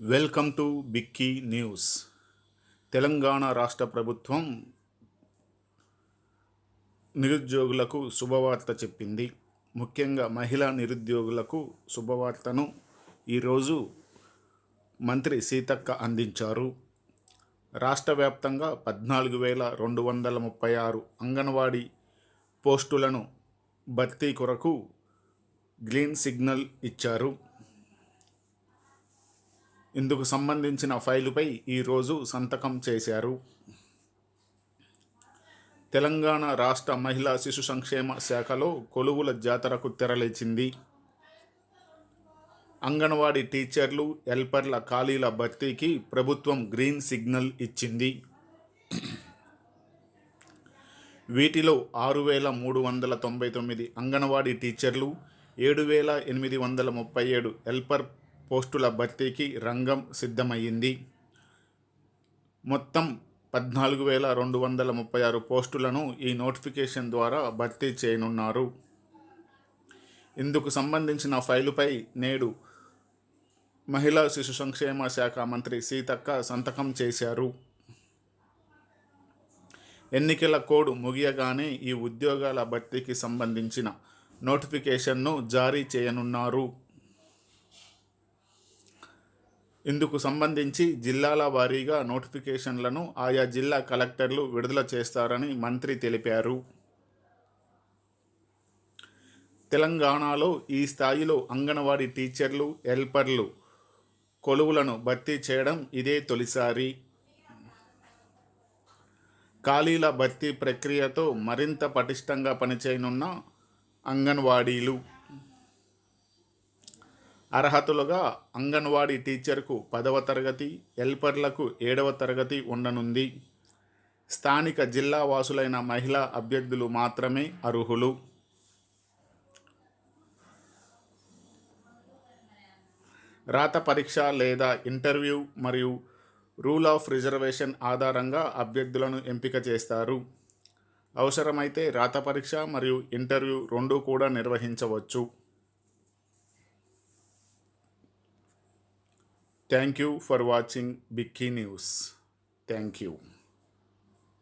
Welcome to Bikki news. Telangana రాష్ట్ర ప్రభుత్వం నిరుద్యోగులకు శుభవార్త చెప్పింది. ముఖ్యంగా మహిళా నిరుద్యోగులకు శుభవార్తను ఈరోజు మంత్రి సీతక్క అందించారు. రాష్ట్ర వ్యాప్తంగా పద్నాలుగు వేల రెండు వందల ముప్పై ఆరు అంగన్వాడీ పోస్టులను భర్తీ కొరకు గ్రీన్ సిగ్నల్ ఇచ్చారు. ఇందుకు సంబంధించిన ఫైలుపై ఈరోజు సంతకం చేశారు. తెలంగాణ రాష్ట్ర మహిళా శిశు సంక్షేమ శాఖలో కొలువుల జాతరకు తెరలేచింది. అంగన్వాడీ టీచర్లు హెల్పర్ల ఖాళీల భర్తీకి ప్రభుత్వం గ్రీన్ సిగ్నల్ ఇచ్చింది. వీటిలో ఆరు వేల మూడు వందల తొంభై తొమ్మిది అంగన్వాడీ టీచర్లు ఏడు వేల ఎనిమిది వందల ముప్పై ఏడు హెల్పర్ పోస్టుల భర్తీకి రంగం సిద్ధమయ్యింది. మొత్తం పద్నాలుగు వేల రెండు వందల ముప్పై ఆరు పోస్టులను ఈ నోటిఫికేషన్ ద్వారా భర్తీ చేయనున్నారు. ఇందుకు సంబంధించిన ఫైలుపై నేడు మహిళా శిశు సంక్షేమ శాఖ మంత్రి సీతక్క సంతకం చేశారు. ఎన్నికల కోడ్ ముగియగానే ఈ ఉద్యోగాల భర్తీకి సంబంధించిన నోటిఫికేషన్ను జారీ చేయనున్నారు. ఇందుకు సంబంధించి జిల్లాల వారీగా నోటిఫికేషన్లను ఆయా జిల్లా కలెక్టర్లు విడుదల చేస్తారని మంత్రి తెలిపారు. తెలంగాణలో ఈ స్థాయిలో అంగన్వాడీ టీచర్లు హెల్పర్లు కొలువులను భర్తీ చేయడం ఇదే తొలిసారి. ఖాళీల భర్తీ ప్రక్రియతో మరింత పటిష్టంగా పనిచేయనున్న అంగన్వాడీలు అర్హతలుగా అంగన్వాడీ టీచర్కు పదవ తరగతి హెల్పర్లకు ఏడవ తరగతి ఉండనుంది. స్థానిక జిల్లా వాసులైన మహిళా అభ్యర్థులు మాత్రమే అర్హులు. రాత పరీక్ష లేదా ఇంటర్వ్యూ మరియు రూల్ ఆఫ్ రిజర్వేషన్ ఆధారంగా అభ్యర్థులను ఎంపిక చేస్తారు. అవసరమైతే రాత పరీక్ష మరియు ఇంటర్వ్యూ రెండూ కూడా నిర్వహించవచ్చు. Thank you for watching Bikki News. Thank you.